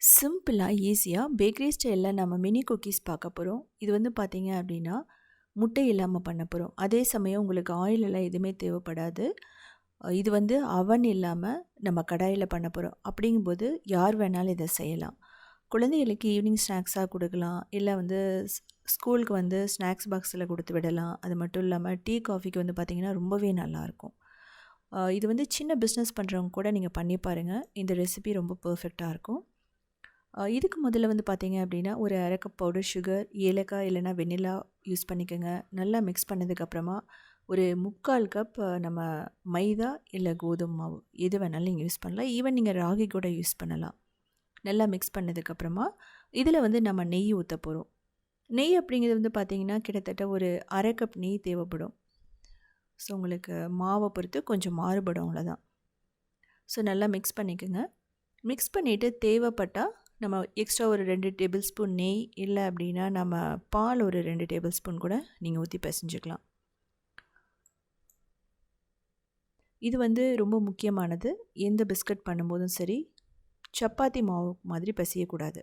சிம்பிளாக ஈஸியாக பேக்கரி ஸ்டைலில் நம்ம மினி குக்கீஸ் பார்க்க போகிறோம் இது வந்து பார்த்திங்க அப்படின்னா முட்டை இல்லாமல் பண்ண போகிறோம் அதே சமயம் உங்களுக்கு ஆயில் எல்லாம் எதுவுமே தேவைப்படாது. இது வந்து அவன் இல்லாமல் நம்ம கடாயில் பண்ண போகிறோம் அப்படிங்கும்போது யார் வேணாலும் இதை செய்யலாம். குழந்தைகளுக்கு ஈவினிங் ஸ்நாக்ஸாக கொடுக்கலாம். இல்லை வந்து ஸ்கூலுக்கு வந்து ஸ்நாக்ஸ் பாக்ஸில் கொடுத்து விடலாம். அது மட்டும் இல்லாமல் டீ காஃபிக்கு வந்து பார்த்திங்கன்னா ரொம்பவே நல்லாயிருக்கும். இது வந்து சின்ன பிஸ்னஸ் பண்ணுறவங்க கூட நீங்கள் பண்ணி பாருங்கள் இந்த ரெசிபி ரொம்ப பர்ஃபெக்டாக இருக்கும். இதுக்கு முதல்ல வந்து பார்த்தீங்க அப்படின்னா ஒரு அரை கப் பவுடர் சுகர் ஏலக்காய் இல்லைன்னா வெண்ணிலா யூஸ் பண்ணிக்கோங்க. நல்லா மிக்ஸ் பண்ணதுக்கப்புறமா ஒரு முக்கால் கப் நம்ம மைதா இல்லை கோதுமை மாவு எது வேணாலும் நீங்கள் யூஸ் பண்ணலாம். ஈவன் நீங்கள் ராகி கூட யூஸ் பண்ணலாம். நல்லா மிக்ஸ் பண்ணதுக்கப்புறமா இதில் வந்து நம்ம நெய் ஊற்ற போகிறோம் நெய் அப்படிங்கிறது வந்து பார்த்திங்கன்னா கிட்டத்தட்ட ஒரு அரை கப் நெய் தேவைப்படும். ஸோ உங்களுக்கு மாவை பொறுத்து கொஞ்சம் மாறுபடும் அவ்வளோதான் ஸோ நல்லா மிக்ஸ் பண்ணிக்கோங்க. மிக்ஸ் பண்ணிவிட்டு தேவைப்பட்டால் நம்ம எக்ஸ்ட்ரா ஒரு ரெண்டு டேபிள் ஸ்பூன் நெய் இல்லை அப்படின்னா நம்ம பால் ஒரு ரெண்டு டேபிள் ஸ்பூன் கூட நீங்கள் ஊற்றி பிசைஞ்சுக்கலாம். இது வந்து ரொம்ப முக்கியமானது. எந்த பிஸ்கட் பண்ணும்போதும் சரி சப்பாத்தி மாவு மாதிரி பிசையக்கூடாது.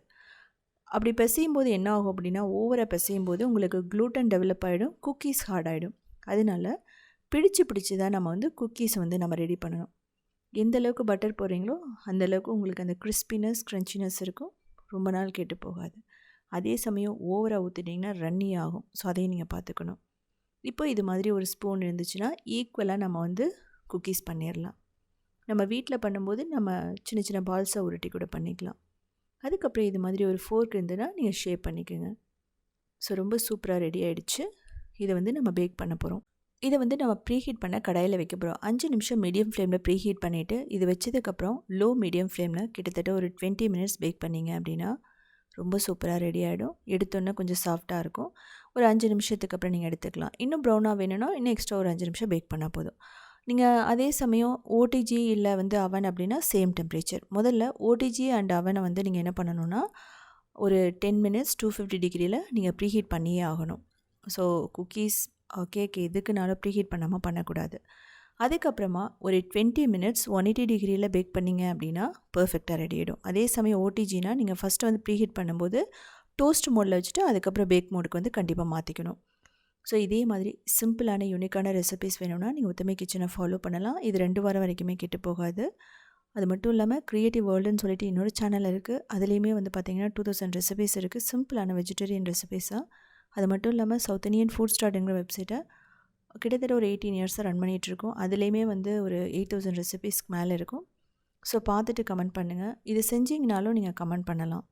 அப்படி பிசையும் போது என்ன ஆகும் அப்படின்னா ஓவராக பிசையும் போது உங்களுக்கு க்ளூட்டன் டெவலப் ஆகிடும் குக்கீஸ் ஹார்ட் ஆகிடும் அதனால பிடிச்சு பிடிச்சி தான் நம்ம வந்து குக்கீஸ் வந்து நம்ம ரெடி பண்ணணும். எந்த அளவுக்கு பட்டர் போடுறீங்களோ அந்தளவுக்கு உங்களுக்கு அந்த கிறிஸ்பினஸ் க்ரன்ச்சினஸ் இருக்கும். ரொம்ப நாள் கெட்டு போகாது. அதே சமயம் ஓவராக ஊற்றிட்டிங்கன்னா ரன்னி ஆகும். ஸோ அதையும் நீங்கள் பார்த்துக்கணும். இப்போ இது மாதிரி ஒரு ஸ்பூன் இருந்துச்சுன்னா ஈக்குவலாக நம்ம வந்து குக்கீஸ் பண்ணிடலாம் நம்ம வீட்டில் பண்ணும்போது நம்ம சின்ன சின்ன பால்ஸை உருட்டி கூட பண்ணிக்கலாம். அதுக்கப்புறம் இது மாதிரி ஒரு ஃபோர்க் இருந்ததுன்னா நீங்கள் ஷேப் பண்ணிக்கோங்க. ஸோ ரொம்ப சூப்பராக ரெடி ஆகிடுச்சு இதை வந்து நம்ம பேக் பண்ண போகிறோம் இதை வந்து நம்ம ப்ரீஹீட் பண்ண கடாயில் வைக்க போகிறோம் அஞ்சு நிமிஷம் மீடியம் ஃப்ளேமில் ப்ரீஹீட் பண்ணிவிட்டு இது வச்சதுக்கப்புறம் லோ மீடியம் ஃப்ளேமில் கிட்டத்தட்ட ஒரு டுவெண்ட்டி மினிட்ஸ் பேக் பண்ணீங்க அப்படின்னா ரொம்ப சூப்பராக ரெடி ஆகிடும் எடுத்தோன்னே கொஞ்சம் சாஃப்டாக இருக்கும். ஒரு அஞ்சு நிமிஷத்துக்கு அப்புறம் நீங்கள் எடுத்துக்கலாம். இன்னும் ப்ரௌனாக வேணும்னா இன்னும் எக்ஸ்ட்ரா ஒரு அஞ்சு நிமிஷம் பேக் பண்ணால் போதும். நீங்கள் அதே சமயம் ஓடிஜி இல்லை வந்து அவன் அப்படின்னா சேம் டெம்பரேச்சர் முதல்ல ஓடிஜி அண்ட் அவனை வந்து நீங்கள் என்ன பண்ணணும்னா ஒரு டென் மினிட்ஸ் டூ ஃபிஃப்டி டிகிரியில் நீங்கள் ப்ரீஹீட் பண்ணியே ஆகணும். ஸோ குக்கீஸ் கேக் எதுக்குனாலும் ப்ரீஹீட் பண்ணாமல் பண்ணக்கூடாது. அதுக்கப்புறமா ஒரு டுவெண்ட்டி மினிட்ஸ் ஒன் எயிட்டி டிகிரியில் பேக் பண்ணீங்க அப்படின்னா பர்ஃபெக்டாக ரெடி ஆகிடும் அதே சமயம் ஓடிஜினா நீங்கள் ஃபஸ்ட்டு வந்து ப்ரீஹீட் பண்ணும்போது டோஸ்ட் மோடில் வச்சுட்டு அதுக்கப்புறம் பேக் மோடுக்கு வந்து கண்டிப்பாக மாற்றிக்கணும் ஸோ இதே மாதிரி சிம்பிளான யூனிக்கான ரெசிபிஸ் வேணும்னா நீங்கள் ஒத்துமை கிச்சனை ஃபாலோ பண்ணலாம். இது ரெண்டு வாரம் வரைக்குமே கெட்டு போகாது. அது மட்டும் இல்லாமல் க்ரியேட்டிவ் வேர்ல்டுன்னு சொல்லிட்டு இன்னொரு சேனல் இருக்குது அதுலேயுமே வந்து பார்த்திங்கன்னா டூ தௌசண்ட் ரெசிபிஸ் இருக்குது சிம்பிளான வெஜிடேரியன் ரெசிபிஸாக அது மட்டும் இல்லாமல் சவுத் இந்தியன் ஃபுட் ஸ்டார்ட்டுங்கிற வெப்சைட்டை கிட்டத்தட்ட ஒரு எயிட்டீன் இயர்ஸாக ரன் பண்ணிகிட்ருக்கோம் அதுலேயுமே வந்து ஒரு எயிட் தௌசண்ட் ரெசிபீஸ்க்கு மேலே இருக்கும். ஸோ பார்த்துட்டு கமெண்ட் பண்ணுங்கள் இது செஞ்சீங்கனாலும் நீங்கள் கமெண்ட் பண்ணலாம்.